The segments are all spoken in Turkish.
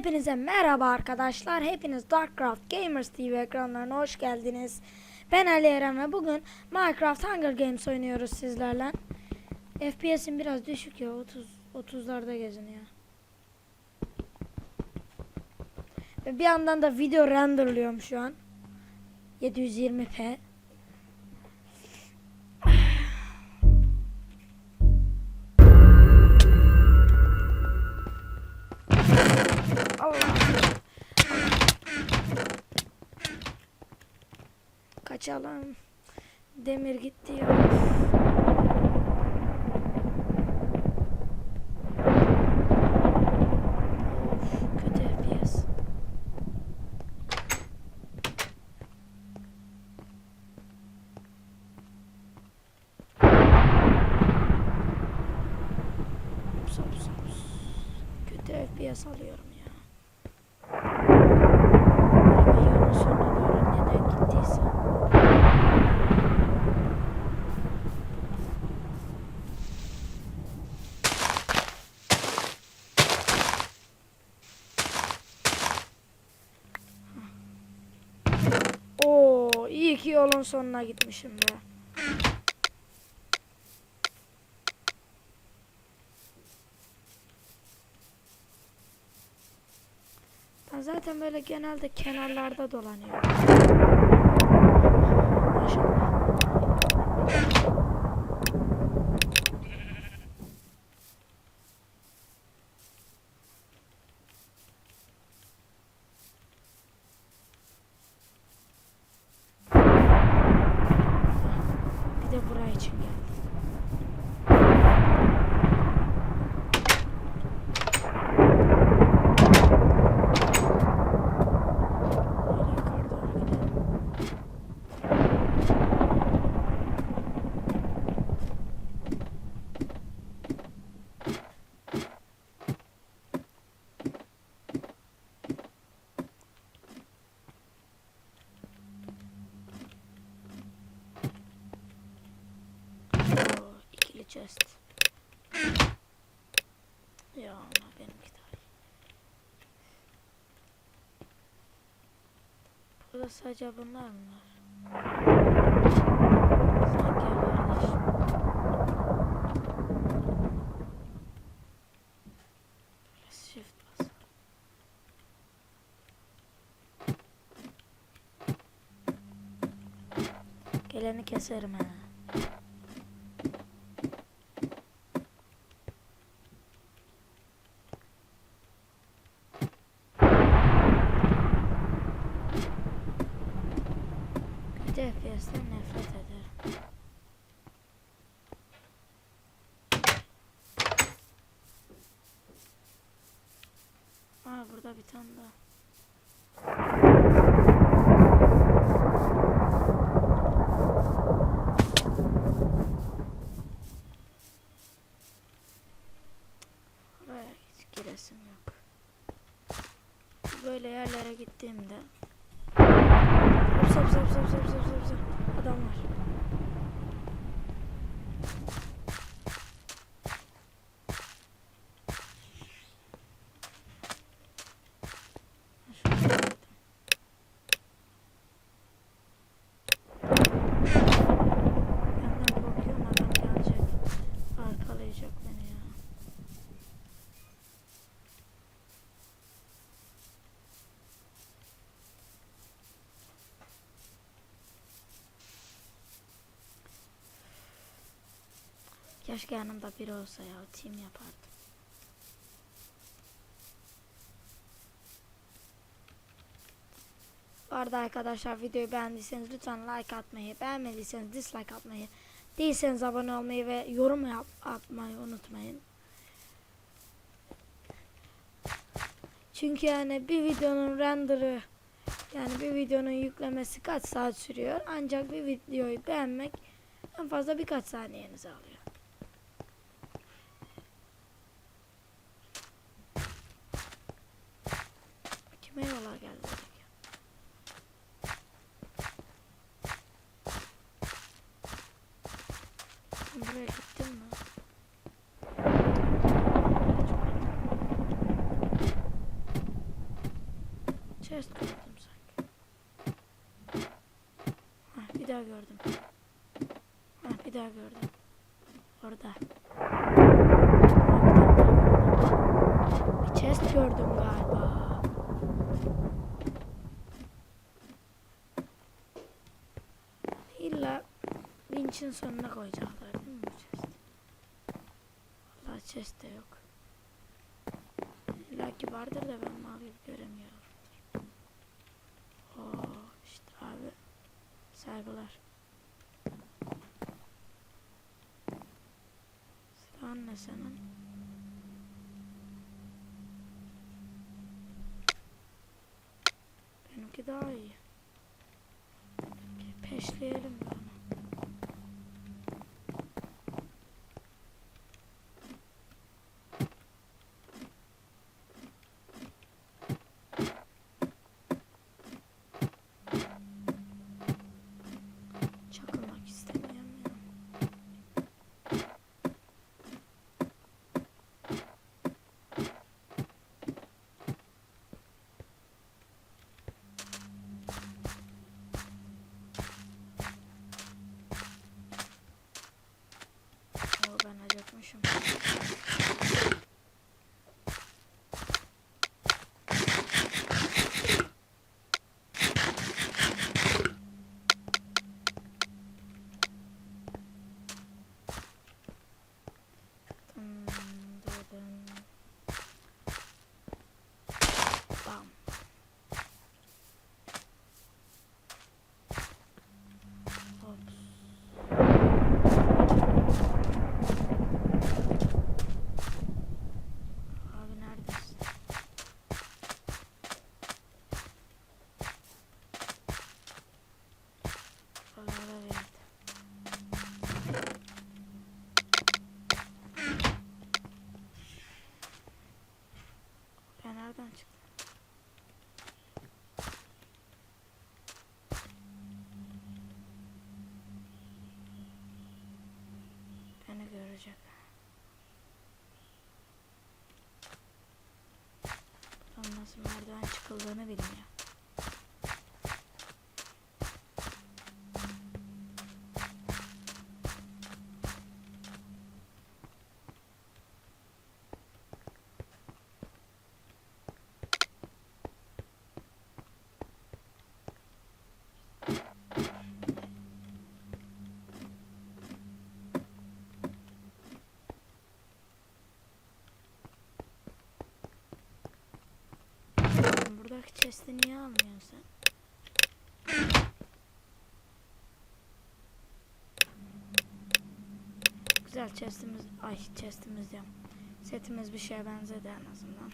Hepinize merhaba arkadaşlar. Hepiniz Darkcraft Gamers TV ekranlarına hoş geldiniz. Ben Ali Eren ve bugün Minecraft Hunger Games oynuyoruz sizlerle. FPS'im biraz düşük ya 30 30'larda geziniyor. Ve bir yandan da video renderlıyorum şu an. 720p. Kaçalım. Demir gitti ya. FPS alıyorum ya. Araba yolun sonuna doğru neden gittiyse. Oo, iyi ki yolun sonuna gitmişim be. Ben zaten böyle genelde kenarlarda dolanıyorum. Maşallah. Bir de buraya için geldim. Böyle yukarı doğru gidelim. Oo, ikili chest. Ya ama benimki daha iyi. Burada sadece bunlar mı var? Geleni keserim ha. Aa burada bir tane daha. Buraya hiç giresim yok. Böyle yerlere gittiğimde hop hop hop hop hop hop hop. Adam var. Ha, şuraya gittim. Benden korkuyorum adam gelecek. Arkalayacak beni ya. Keşke yanımda biri olsa ya team yapardım. Bu arada arkadaşlar videoyu beğendiyseniz lütfen like atmayı, beğenmediyseniz dislike atmayı, değilseniz abone olmayı ve yorum yap atmayı unutmayın. Çünkü yani bir videonun renderı yani bir videonun yüklemesi kaç saat sürüyor ancak bir videoyu beğenmek en fazla birkaç saniyenizi alıyor. Sen Buraya gittin mi? chest gördüm sanki. Hah bir daha gördüm. Hah bir daha gördüm. Orada. Bir chest gördüm galiba. İlla vinçin sonuna koyacaklar değil mi bu chest? Chest de yok. İlla ki vardır da ben mavi göremiyorum. Oo işte abi. Saygılar. Silahın ne senin? Benimki daha iyi. Peşleyelim de Merdiven çıkıldığını bilmiyor. Oğlum Buradaki chest'i niye almıyorsun sen? Güzel chest'imiz, ay chest'imiz diyorum. Setimiz bir şeye benzedi en azından.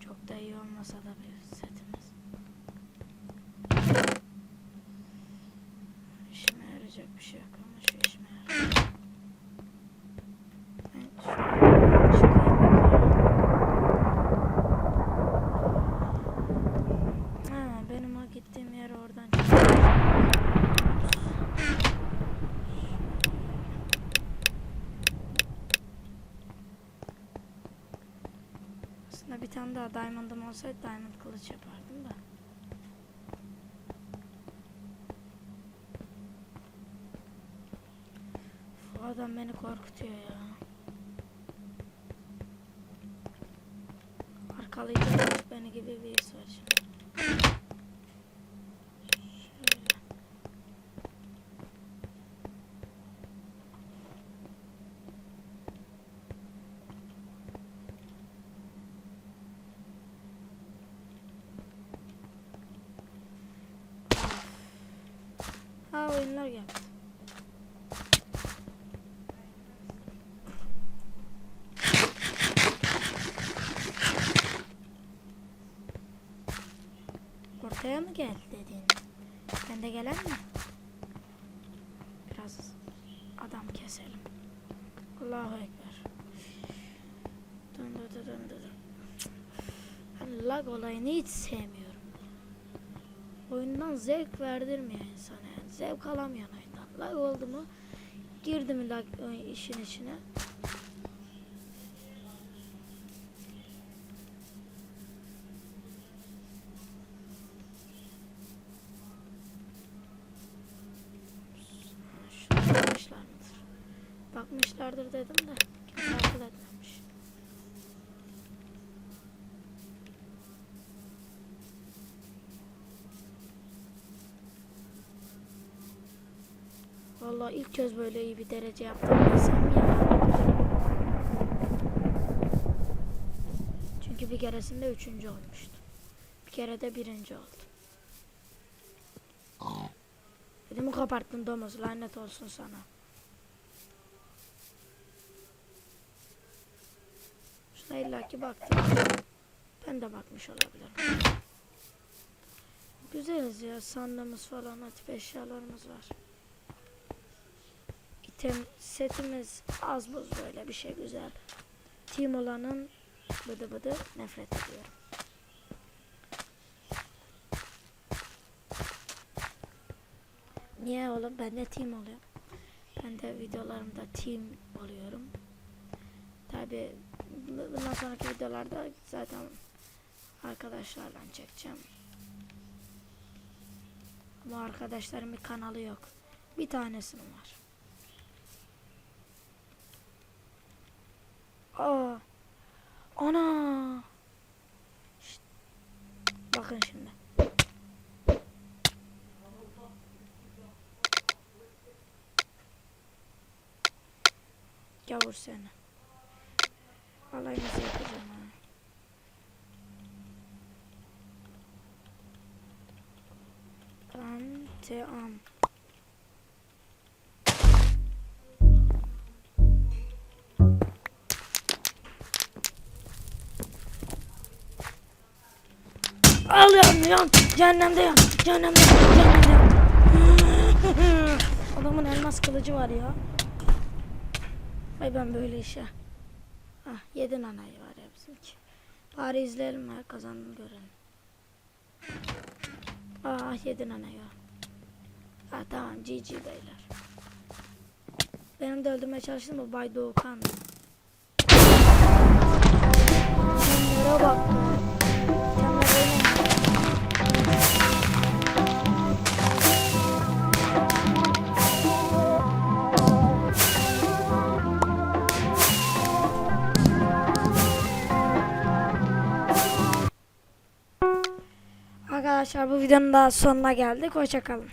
Çok da iyi olmasa da bir setimiz. İşime yarayacak bir şey yok ama şu işime yarar. Ben şu- çıkayım yukarı. Ha, benim o gittiğim yer oradan çıkıyor. Aslında bir tane daha diamond'ım olsaydı diamond kılıç yapardım da. Bu adam beni korkutuyor ya. Arkalayacak beni gibi bir his var şimdi. Ha oyunlar geldi. Ortaya mı geldi dediğin? Ben de gelen mi? Biraz adam keselim. Allahu Ekber. Dön dön dön dön dön. Ben lag olayını hiç sevmiyorum. Oyundan zevk verdirmiyor insana. Zevk alamıyorsun oyundan. Lag oldu mu girdi mi lag o işin içine? Bakmışlardır dedim de Vallahi ilk kez böyle iyi bir derece yaptım desem. Çünkü bir keresinde üçüncü olmuştu. Bir kere de birinci oldum. Ödümü koparttın domuz lanet olsun sana. Şuna illaki baktım. Ben de bakmış olabilirim. Güzeliz ya sandığımız falan atıp eşyalarımız var. İtem setimiz az buz böyle bir şey güzel. Team olanın bıdı bıdı nefret ediyorum. Niye oğlum? Ben de team oluyorum. Ben de videolarımda team oluyorum. Tabi bundan sonraki videolarda zaten arkadaşlarla çekeceğim. Ama arkadaşlarım bir kanalı yok. Bir tanesinin var. Ana. Şşt. Bakın şimdi. Gavur seni. Vallahi nasıl yapacağım ha. Anteam. Yan. Cehennemde yan. Cehennemde yan. Cehennemde yan. Adamın elmas kılıcı var ya. Ay ben böyle işe. Ah yedin anayı var ya bizimki. Bari izleyelim ya kazandım görelim. Ah yedin anayı. Ah tamam GG beyler. Benim de öldürmeye çalıştım bu Bay Doğukan. Arkadaşlar bu videonun da sonuna geldik. Hoşçakalın.